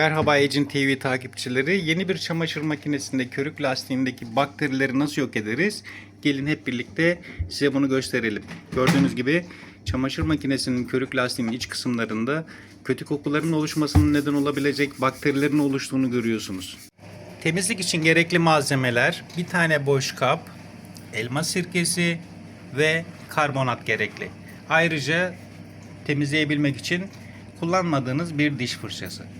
Merhaba Ecin TV takipçileri. Yeni bir çamaşır makinesinde körük lastiğindeki bakterileri nasıl yok ederiz? Gelin hep birlikte size bunu gösterelim. Gördüğünüz gibi çamaşır makinesinin körük lastiğinin iç kısımlarında kötü kokuların oluşmasının neden olabilecek bakterilerin oluştuğunu görüyorsunuz. Temizlik için gerekli malzemeler bir tane boş kap, elma sirkesi ve karbonat gerekli. Ayrıca temizleyebilmek için kullanmadığınız bir diş fırçası.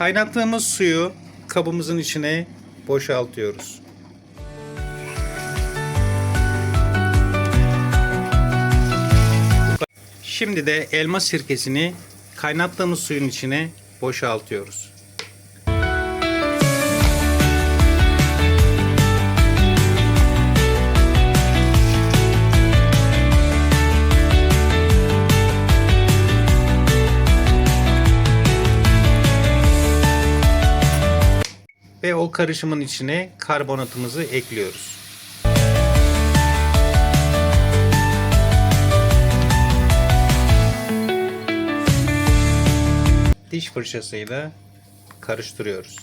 Kaynattığımız suyu kabımızın içine boşaltıyoruz. Şimdi de elma sirkesini kaynattığımız suyun içine boşaltıyoruz. Ve o karışımın içine karbonatımızı ekliyoruz. Diş fırçasıyla karıştırıyoruz.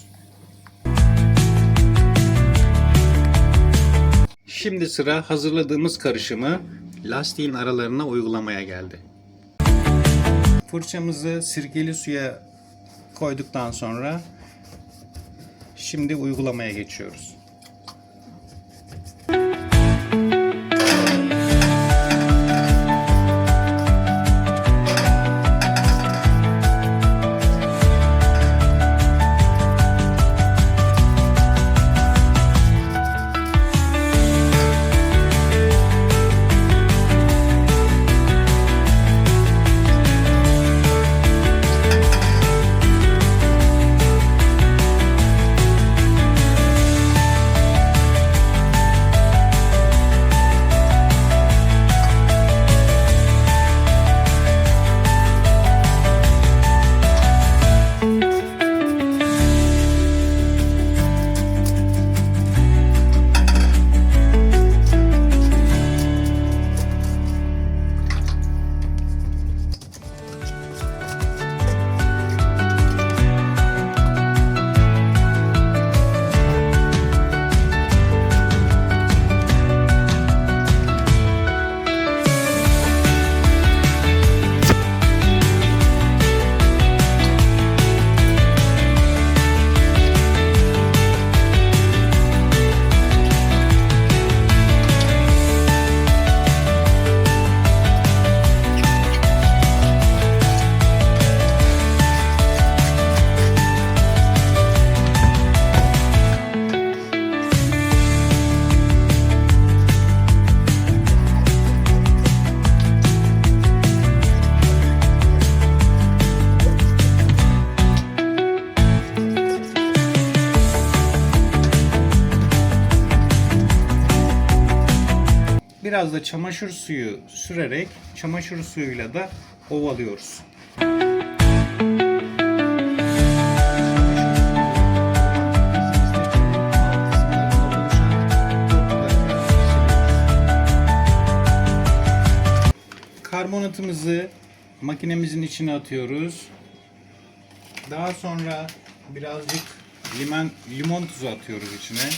Şimdi sıra hazırladığımız karışımı lastiğin aralarına uygulamaya geldi. Fırçamızı sirkeli suya koyduktan sonra Şimdi uygulamaya geçiyoruz. Biraz da çamaşır suyu sürerek çamaşır suyuyla da ovalıyoruz. Karbonatımızı makinemizin içine atıyoruz. Daha sonra birazcık limon limon tuzu atıyoruz içine.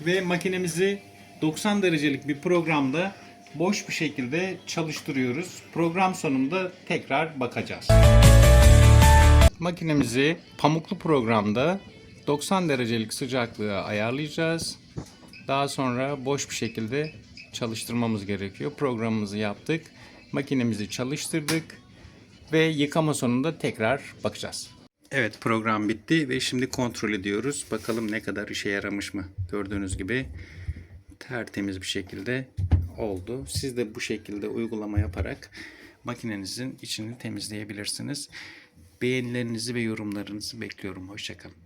Ve makinemizi 90 derecelik bir programda boş bir şekilde çalıştırıyoruz. Program sonunda tekrar bakacağız. Makinemizi pamuklu programda 90 derecelik sıcaklığa ayarlayacağız. Daha sonra boş bir şekilde çalıştırmamız gerekiyor. Programımızı yaptık. Makinemizi çalıştırdık ve yıkama sonunda tekrar bakacağız. Evet program bitti ve şimdi kontrol ediyoruz. Bakalım ne kadar işe yaramış mı? Gördüğünüz gibi tertemiz bir şekilde oldu. Siz de bu şekilde uygulama yaparak makinenizin içini temizleyebilirsiniz. Beğenilerinizi ve yorumlarınızı bekliyorum. Hoşçakalın.